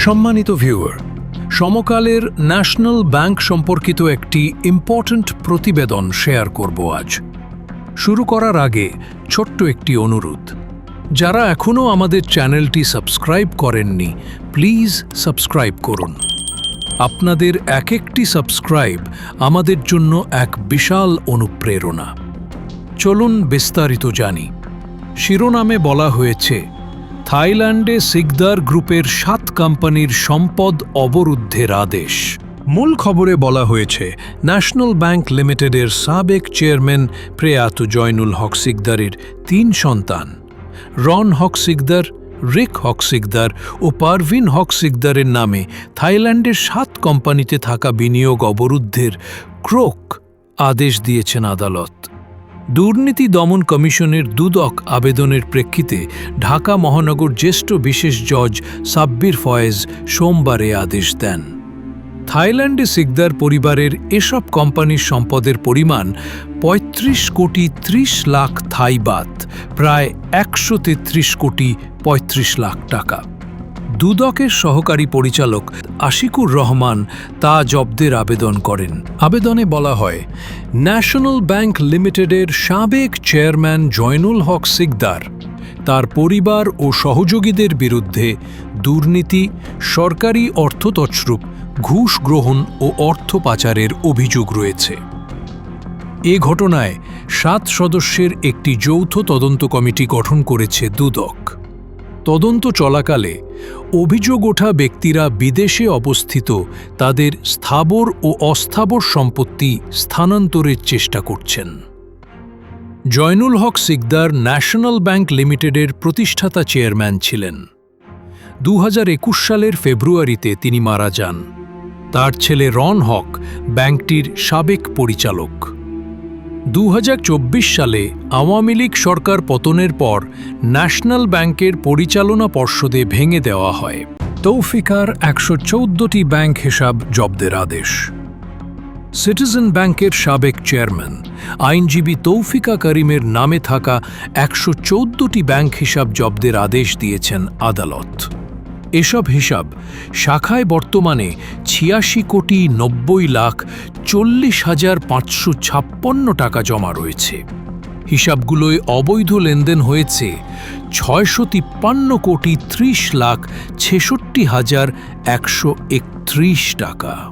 সম্মানিত viewer সমকালের national bank সম্পর্কিত একটি ইম্পর্ট্যান্ট প্রতিবেদন শেয়ার করব আজ। শুরু করার আগে ছোট্ট একটি অনুরোধ। যারা এখনও আমাদের চ্যানেলটি সাবস্ক্রাইব করেননি প্লিজ সাবস্ক্রাইব করুন। আপনাদের এক একটি সাবস্ক্রাইব আমাদের জন্য এক বিশাল অনুপ্রেরণা। চলুন বিস্তারিত জানি। শিরোনামে বলা হয়েছে, থাইল্যান্ডে সিকদার গ্রুপের সাত কোম্পানির সম্পদ অবরুদ্ধের আদেশ। মূল খবরে বলা হয়েছে, ন্যাশনাল ব্যাংক লিমিটেডের সাবেক চেয়ারম্যান প্রেয়াত জয়নুল হক সিকদারের তিন সন্তান। রন হক সিকদার, রিক হক সিকদার ও পারভিন হক সিকদারের নামে থাইল্যান্ডের সাত কোম্পানিতে থাকা বিনিয়োগ অবরুদ্ধের ক্রোক আদেশ দিয়েছেন আদালত। দুর্নীতি দমন কমিশনের দুদক আবেদনের প্রেক্ষিতে ঢাকা মহানগর জ্যেষ্ঠ বিশেষ জজ সাব্বির ফয়েজ সোমবারে আদেশ দেন। থাইল্যান্ডে সিকদার পরিবারের এসব কোম্পানির সম্পদের পরিমাণ ৩৫ কোটি ৩০ লাখ থাই বাত, প্রায় একশো তেত্রিশ কোটি ৩৫ লাখ টাকা। দুদকের সহকারী পরিচালক আশিকুর রহমান তা জব্দের আবেদন করেন। আবেদনে বলা হয়, ন্যাশনাল ব্যাংক লিমিটেডের সাবেক চেয়ারম্যান জয়নুল হক সিকদার, তার পরিবার ও সহযোগীদের বিরুদ্ধে দুর্নীতি, সরকারি অর্থ তছরূপ, ঘুষ গ্রহণ ও অর্থ পাচারের অভিযোগ রয়েছে। এ ঘটনায় সাত সদস্যের একটি যৌথ তদন্ত কমিটি গঠন করেছে দুদক। তদন্ত চলাকালে অভিযোগ ওঠা ব্যক্তিরা বিদেশে অবস্থিত তাদের স্থাবর ও অস্থাবর সম্পত্তি স্থানান্তরের চেষ্টা করছেন। জয়নুল হক সিকদার ন্যাশনাল ব্যাংক লিমিটেডের প্রতিষ্ঠাতা চেয়ারম্যান ছিলেন। দু হাজার একুশ সালের ফেব্রুয়ারিতে তিনি মারা যান। তার ছেলে রন হক ব্যাংকটির সাবেক পরিচালক। দু হাজার চব্বিশ সালে আওয়ামী লীগ সরকার পতনের পর ন্যাশনাল ব্যাংকের পরিচালনা পর্ষদে ভেঙে দেওয়া হয়। তৌফিকার একশো চৌদ্দটি ব্যাংক হিসাব জব্দের আদেশ। সিটিজেন ব্যাংকের সাবেক চেয়ারম্যান, আইনজীবী তৌফিকা করিমের নামে থাকা একশো চৌদ্দটি ব্যাংক হিসাব জব্দের আদেশ দিয়েছেন আদালত। এসব হিসাব শাখায় বর্তমানে ছিয়াশি কোটি নব্বই লাখ চল্লিশ হাজার পাঁচশো ছাপ্পান্ন টাকা জমা রয়েছে। হিসাবগুলোয় অবৈধ লেনদেন হয়েছে ছয়শো তিপ্পান্ন কোটি ত্রিশ লাখ ছেষট্টি হাজার একশো একত্রিশ টাকা।